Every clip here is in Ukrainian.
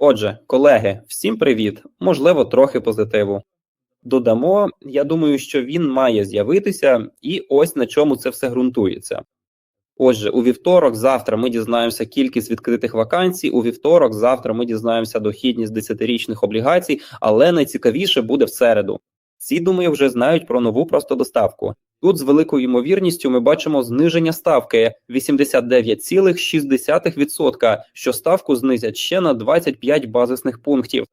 Отже, колеги, всім привіт! Можливо, трохи позитиву. Додамо, я думаю, що він має з'явитися, і ось на чому це все ґрунтується. Отже, у вівторок, завтра ми дізнаємося кількість відкритих вакансій. У вівторок, завтра ми дізнаємося дохідність 10-річних облігацій, але найцікавіше буде в середу. Ці думаю, вже знають про нову простодоставку. Тут з великою ймовірністю ми бачимо зниження ставки 89,6%, що ставку знизять ще на 25 базисних пунктів.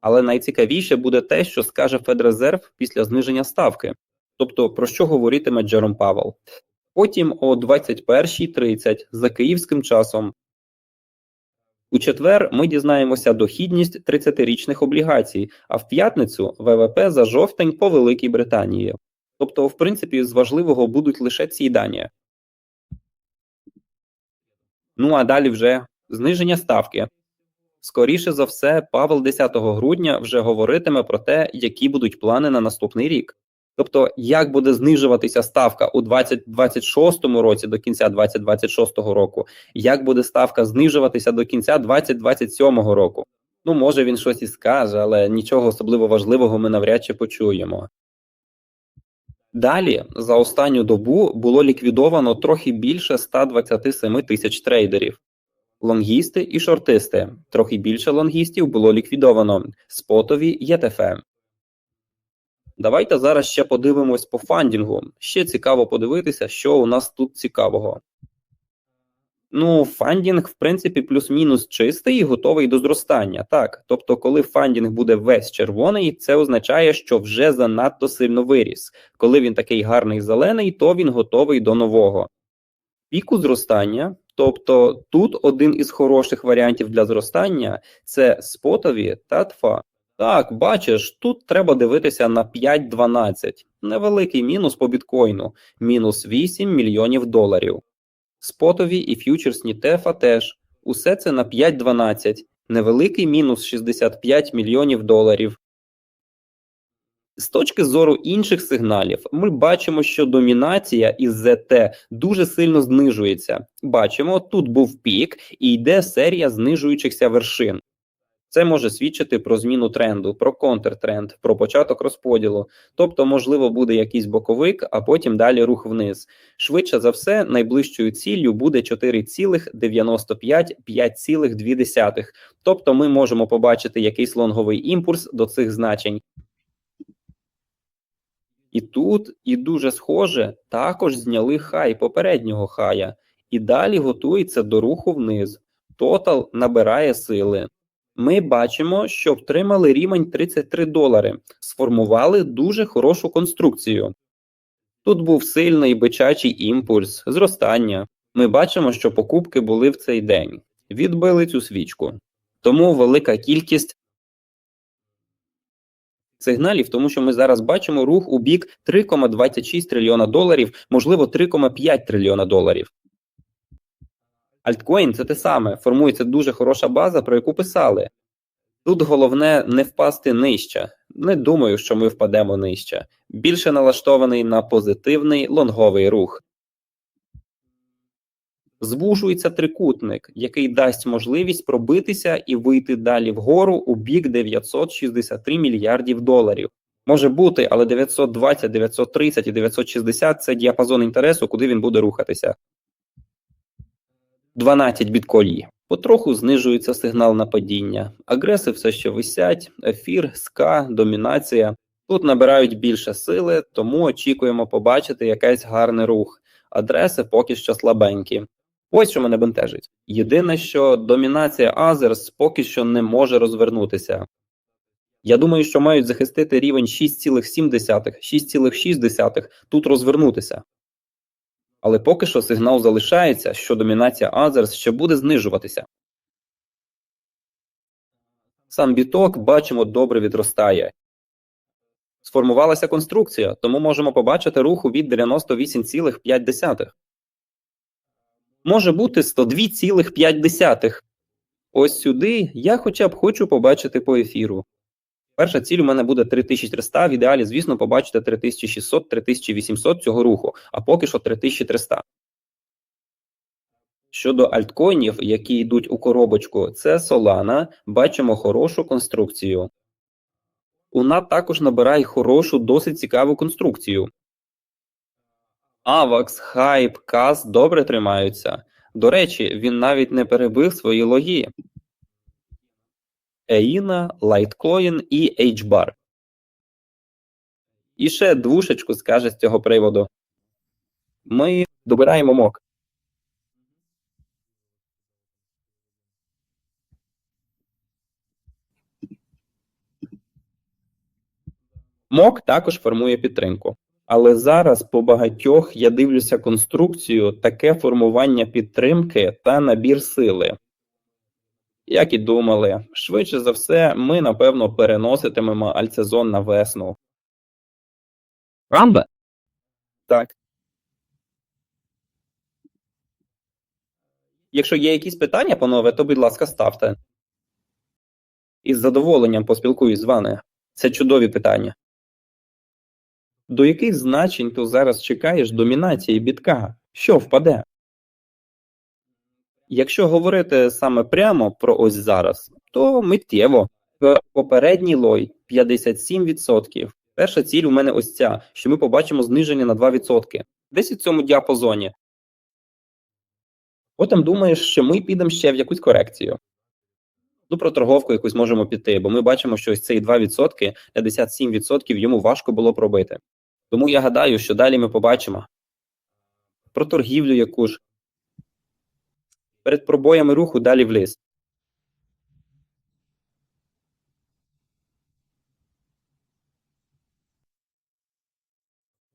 Але найцікавіше буде те, що скаже Федрезерв після зниження ставки. Тобто, про що говоритиме Джером Павел. Потім о 21.30 за київським часом. У четвер ми дізнаємося дохідність 30-річних облігацій, а в п'ятницю ВВП за жовтень по Великій Британії. Тобто, в принципі, з важливого будуть лише ці дані. Ну а далі вже зниження ставки. Скоріше за все, Павел 10 грудня вже говоритиме про те, які будуть плани на наступний рік. Тобто, як буде знижуватися ставка у 2026 році до кінця 2026 року, як буде ставка знижуватися до кінця 2027 року. Ну, може він щось і скаже, але нічого особливо важливого ми навряд чи почуємо. Далі за останню добу було ліквідовано трохи більше 127 тисяч трейдерів. Лонгісти і шортисти. Трохи більше лонгістів було ліквідовано. Спотові ЄТФ. Давайте зараз ще подивимось по фандінгу. Ще цікаво подивитися, що у нас тут цікавого. Ну, фандінг, в принципі, плюс-мінус чистий і готовий до зростання. Так, тобто, коли фандінг буде весь червоний, це означає, що вже занадто сильно виріс. Коли він такий гарний зелений, то він готовий до нового. Піку зростання, тобто тут один із хороших варіантів для зростання це спотові та тфа. Так, бачиш, тут треба дивитися на 5.12. Невеликий мінус по біткоїну, мінус 8 мільйонів доларів. Спотові і ф'ючерсні тефа теж. Усе це на 5.12. Невеликий мінус 65 мільйонів доларів. З точки зору інших сигналів, ми бачимо, що домінація із ZT дуже сильно знижується. Бачимо, тут був пік і йде серія знижуючихся вершин. Це може свідчити про зміну тренду, про контртренд, про початок розподілу. Тобто, можливо, буде якийсь боковик, а потім далі рух вниз. Швидше за все, найближчою ціллю буде 4,95 5,2. Тобто, ми можемо побачити якийсь лонговий імпульс до цих значень. І тут, і дуже схоже, також зняли хай попереднього хая, і далі готується до руху вниз. Тотал набирає сили. Ми бачимо, що втримали рівень 33 долари, сформували дуже хорошу конструкцію. Тут був сильний бичачий імпульс, зростання. Ми бачимо, що покупки були в цей день, відбили цю свічку. Тому велика кількість сигналів, тому що ми зараз бачимо рух у бік 3,26 трильйона доларів, можливо, 3,5 трильйона доларів. Альткоін це те саме, формується дуже хороша база, про яку писали. Тут головне не впасти нижче. Не думаю, що ми впадемо нижче. Більше налаштований на позитивний лонговий рух. Звужується трикутник, який дасть можливість пробитися і вийти далі вгору у бік 963 мільярдів доларів. Може бути, але 920, 930 і 960 це діапазон інтересу, куди він буде рухатися. 12 бітколі. Потроху знижується сигнал на падіння. Агреси все ще висять, ефір, ска, домінація. Тут набирають більше сили, тому очікуємо побачити якийсь гарний рух. Адреси поки що слабенькі. Ось що мене бентежить. Єдине, що домінація Азерс поки що не може розвернутися. Я думаю, що мають захистити рівень 6,7, 6,6 тут розвернутися. Але поки що сигнал залишається, що домінація Азерс ще буде знижуватися. Сам біток, бачимо, добре відростає. Сформувалася конструкція, тому можемо побачити руху від 98,5. Може бути 102,5. Ось сюди я хоча б хочу побачити по ефіру. Перша ціль у мене буде 3300, в ідеалі, звісно, побачити 3600-3800 цього руху, а поки що 3300. Щодо альткоїнів, які йдуть у коробочку, це Solana, бачимо хорошу конструкцію. Уна також набирає хорошу, досить цікаву конструкцію. AVAX, Hype, CAS добре тримаються. До речі, він навіть не перебив свої логі. EINA, Litecoin і HBAR. І ще двушечку скаже з цього приводу. Ми добираємо мок. Мок також формує підтримку. Але зараз по багатьох я дивлюся конструкцію, таке формування підтримки та набір сили. Як і думали, швидше за все, ми напевно переноситимемо альтсезон на весну. Рамбе, Так. Якщо є якісь питання, панове, то будь ласка, ставте. Із задоволенням поспілкуюсь з вами. Це чудові питання. До яких значень ти зараз чекаєш домінації бітка? Що впаде? Якщо говорити саме прямо про ось зараз, то миттєво. Попередній лой 57%. Перша ціль у мене ось ця, що ми побачимо зниження на 2%. Десь у цьому діапазоні. Потім думаєш, що ми підемо ще в якусь корекцію. Ну, про торговку якусь можемо піти, бо ми бачимо, що ось цей 2%, 57% йому важко було пробити. Тому я гадаю, що далі ми побачимо. Про торгівлю яку ж. Перед пробоями руху далі вліз.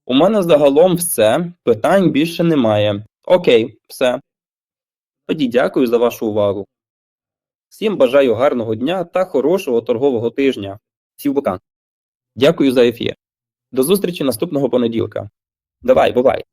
У мене загалом все. Питань більше немає. Окей, все. Тоді дякую за вашу увагу. Всім бажаю гарного дня та хорошого торгового тижня. В. Дякую за ефір. До зустрічі наступного понеділка. Давай, бувай.